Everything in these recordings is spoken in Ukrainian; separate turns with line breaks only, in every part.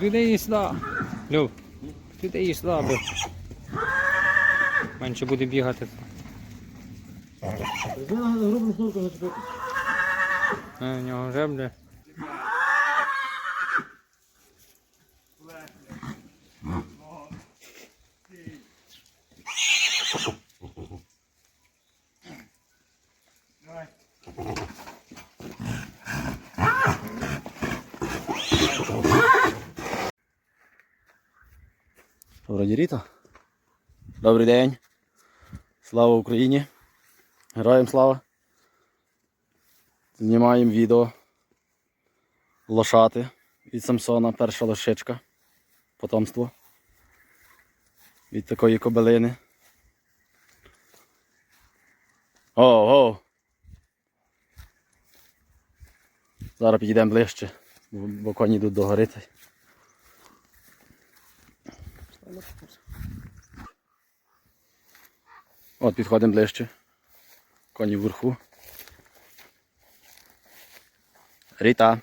Піди її сюди. Люв, піди її сюди, бо менше буде бігати.
Грубу шнурку зачепити.
У нього вже
Вроді Ріта. Добрий день. Слава Україні. Героям слава. Знімаємо відео. Лошати від Самсона. Перша лошичка. Потомство. Від такої кобилини. О, о! Зараз підійдемо ближче, бо коні йдуть до гори. От підходимо ближче. Коні вверху. Ріта.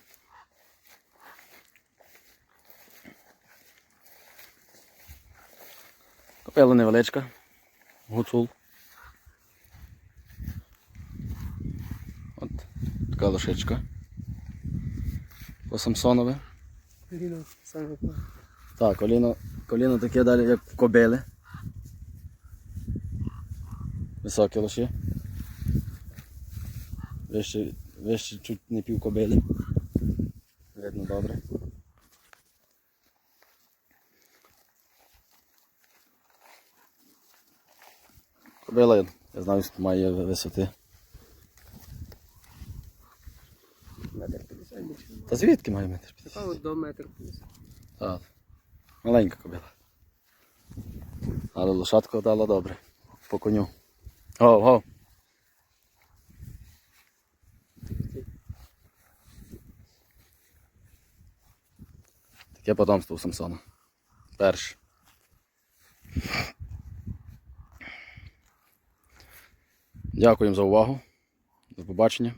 Копила невеличка. Гуцул. От така лошичка. По Самсонове.
Коліно саме
Так, коліно, коліно таке далі, як в кобили. Високі лоші. Вище, вище чуть не пів кобили. Видно добре. Кобила, я знаю, що має висоти.
метр п'ятдесят.
Та звідки має метр?
Така от до метр п'ятдесят.
Так. Маленька кобила. Але лошадку дала добре. По коню. Гоу, гоу. Таке потомство у Самсона. Перше. Дякуємо за увагу. До побачення.